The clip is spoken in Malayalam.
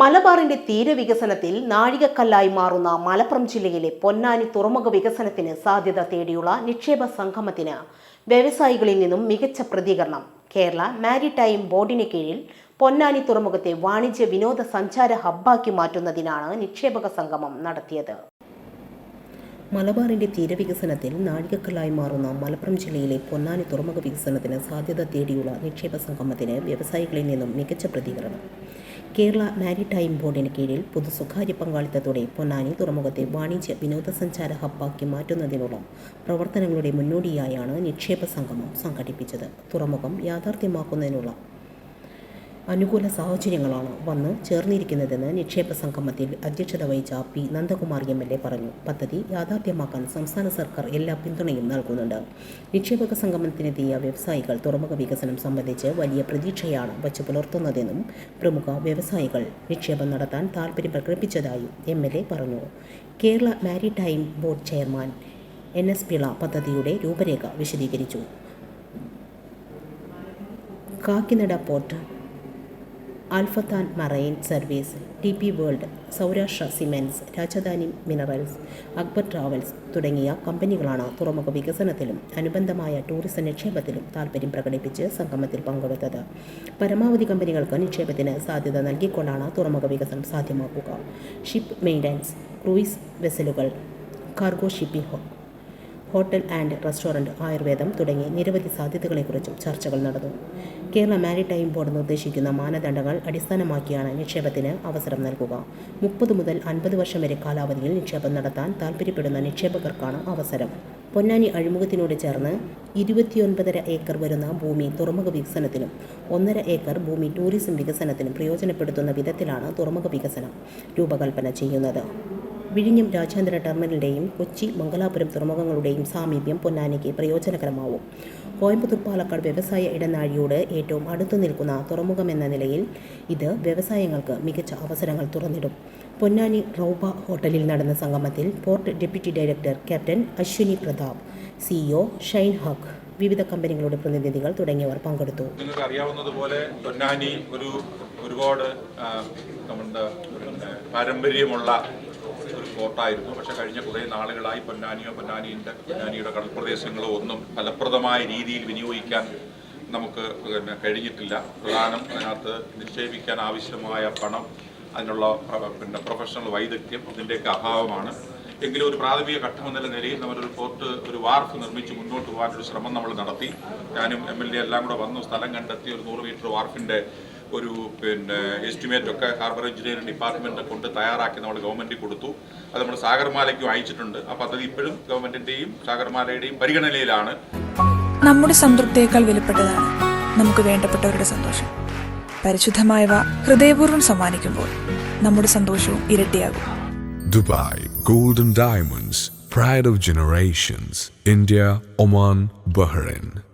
മലബാറിന്റെ തീരവികസനത്തിൽ നാഴികക്കല്ലായി മാറുന്ന മലപ്പുറം ജില്ലയിലെ പൊന്നാനി തുറമുഖ വികസനത്തിന് സാധ്യത തേടിയുള്ള നിക്ഷേപ സംഗമത്തിന് വ്യവസായികളിൽ നിന്നും മികച്ച പ്രതികരണം. കേരള മാരിടൈം ബോർഡിന് കീഴിൽ പൊന്നാനി തുറമുഖത്തെ വാണിജ്യ വിനോദ സഞ്ചാര ഹബ്ബാക്കി മാറ്റുന്നതിനാണ് നിക്ഷേപക സംഗമം നടത്തിയത്. മലബാറിന്റെ തീരവികസനത്തിൽ നാഴികക്കല്ലായി മാറുന്ന മലപ്പുറം ജില്ലയിലെ പൊന്നാനി തുറമുഖ വികസനത്തിന് സാധ്യത തേടിയുള്ള നിക്ഷേപ സംഗമത്തിന് വ്യവസായികളിൽ നിന്നും മികച്ച പ്രതികരണം. കേരള മാരിടൈം ബോർഡിന് കീഴിൽ പൊതു സ്വകാര്യ പങ്കാളിത്തത്തോടെ പൊന്നാനി തുറമുഖത്തെ വാണിജ്യ വിനോദസഞ്ചാര ഹബ്ബാക്കി മാറ്റുന്നതിനുള്ള പ്രവർത്തനങ്ങളുടെ മുന്നോടിയായാണ് നിക്ഷേപ സംഗമം സംഘടിപ്പിച്ചത്. തുറമുഖം യാഥാർത്ഥ്യമാക്കുന്നതിനുള്ള അനുകൂല സാഹചര്യങ്ങളാണ് വന്ന് ചേർന്നിരിക്കുന്നതെന്ന് നിക്ഷേപ സംഗമത്തിൽ അധ്യക്ഷത വഹിച്ച P Nandakumar M L A പറഞ്ഞു. പദ്ധതി യാഥാർത്ഥ്യമാക്കാൻ സംസ്ഥാന സർക്കാർ എല്ലാ പിന്തുണയും നൽകുന്നുണ്ട്. നിക്ഷേപക സംഗമത്തിനെത്തിയ വ്യവസായികൾ തുറമുഖ വികസനം സംബന്ധിച്ച് വലിയ പ്രതീക്ഷയാണ് വച്ചു പുലർത്തുന്നതെന്നും പ്രമുഖ വ്യവസായികൾ നിക്ഷേപം നടത്താൻ താൽപ്പര്യം പ്രകടിപ്പിച്ചതായും എം എൽ എ പറഞ്ഞു. Kerala maritime board chairman N S Pillai പദ്ധതിയുടെ രൂപരേഖ വിശദീകരിച്ചു. Kakinada port ആൽഫത്താൻ marine service T P world Saurashtra Siemens Rajdhani minerals Akbar travels തുടങ്ങിയ കമ്പനികളാണ് തുറമുഖ വികസനത്തിലും അനുബന്ധമായ ടൂറിസം നിക്ഷേപത്തിലും താൽപ്പര്യം പ്രകടിപ്പിച്ച് സംഗമത്തിൽ പങ്കെടുത്തത്. പരമാവധി കമ്പനികൾക്ക് നിക്ഷേപത്തിന് സാധ്യത നൽകിക്കൊണ്ടാണ് തുറമുഖ വികസനം സാധ്യമാക്കുക. Ship maintenance cruise വെസലുകൾ cargo shipping hotel and restaurant ആയുർവേദം തുടങ്ങി നിരവധി സാധ്യതകളെക്കുറിച്ചും ചർച്ചകൾ നടന്നു. കേരള മാരിടൈം ബോർഡ് നിർദ്ദേശിക്കുന്ന മാനദണ്ഡങ്ങൾ അടിസ്ഥാനമാക്കിയാണ് നിക്ഷേപത്തിന് അവസരം നൽകുക. മുപ്പത് മുതൽ അൻപത് വർഷം വരെ കാലാവധിയിൽ നിക്ഷേപം നടത്താൻ താൽപ്പര്യപ്പെടുന്ന നിക്ഷേപകർക്കാണ് അവസരം. പൊന്നാനി അഴിമുഖത്തിനോട് ചേർന്ന് ഇരുപത്തിയൊൻപതര ഏക്കർ വരുന്ന ഭൂമി തുറമുഖ വികസനത്തിനും ഒന്നര ഏക്കർ ഭൂമി ടൂറിസം വികസനത്തിനും പ്രയോജനപ്പെടുത്തുന്ന വിധത്തിലാണ് തുറമുഖ വികസനം രൂപകൽപ്പന ചെയ്യുന്നത്. വിഴിഞ്ഞം രാജ്യാന്തര ടെർമിനലിന്റെയും കൊച്ചി മംഗലാപുരം തുറമുഖങ്ങളുടെയും സാമീപ്യം പൊന്നാനിക്ക് പ്രയോജനകരമാവും. കോയമ്പത്തൂർ പാലക്കാട് വ്യവസായ ഇടനാഴിയോട് ഏറ്റവും അടുത്തു നിൽക്കുന്ന തുറമുഖമെന്ന നിലയിൽ ഇത് വ്യവസായങ്ങൾക്ക് മികച്ച അവസരങ്ങൾ തുറന്നിടും. പൊന്നാനി റൗബ ഹോട്ടലിൽ നടന്ന സംഗമത്തിൽ port deputy director captain Ashwini Pratap CEO Shine Haq വിവിധ കമ്പനികളുടെ പ്രതിനിധികൾ തുടങ്ങിയവർ പങ്കെടുത്തു. നിങ്ങൾക്ക് അറിയാവുന്നതുപോലെ പൊന്നാനി ഒരു ഒരുപാട് നമ്മുടെ പാരമ്പര്യമുള്ള ഒരു കോട്ടായിരുന്നു. പക്ഷെ കഴിഞ്ഞ കുറേ നാളുകളായി പൊന്നാനിയോ പൊന്നാനിയുടെ പൊന്നാനിയുടെ കടൽപ്രദേശങ്ങളോ ഒന്നും ഫലപ്രദമായ രീതിയിൽ വിനിയോഗിക്കാൻ നമുക്ക് പിന്നെ കഴിഞ്ഞിട്ടില്ല. പ്രധാനം അതിനകത്ത് നിക്ഷേപിക്കാൻ ആവശ്യമായ പണം അതിനുള്ള പിന്നെ പ്രൊഫഷണൽ വൈദഗ്ധ്യം ഇതിന്റെയൊക്കെ അഭാവമാണ്. എങ്കിലും ഒരു പ്രാഥമിക ഘട്ടം എന്നുള്ള നിലയിൽ നമ്മളൊരു പോർട്ട് ഒരു വാർഫ് നിർമ്മിച്ച് മുന്നോട്ട് പോകാനൊരു ശ്രമം നമ്മൾ നടത്തി. ഞാനും എം എൽ എ എല്ലാം കൂടെ വന്നു. സ്ഥലം കണ്ടെത്തി ഒരു നൂറ് മീറ്റർ വാർഫിന്റെ ഒരു പിന്നെ എസ്റ്റിമേറ്റ് ഒക്കെ ഹാർബർ എഞ്ചിനീയറിംഗ് ഡിപ്പാർട്ട്മെന്റ് കൊണ്ട് തയ്യാറാക്കി നമ്മൾ ഗവൺമെന്റിൽ കൊടുത്തു. അത് നമ്മൾ സാഗർമാലയ്ക്കും അയച്ചിട്ടുണ്ട്. ആ പദ്ധതി ഇപ്പോഴും ഗവൺമെന്റിന്റെയും സാഗർമാലയുടെയും പരിഗണനയിലാണ്. നമ്മുടെ സംതൃപ്തിയേക്കാൾ വിലപ്പെട്ടതാണ് നമുക്ക് വേണ്ടപ്പെട്ടവരുടെ സന്തോഷം. പരിശുദ്ധമായവ ഹൃദയപൂർവം സമ്മാനിക്കുമ്പോൾ നമ്മുടെ സന്തോഷവും ഇരട്ടിയാകും. Dubai golden diamonds pride of generations India Oman Bahrain.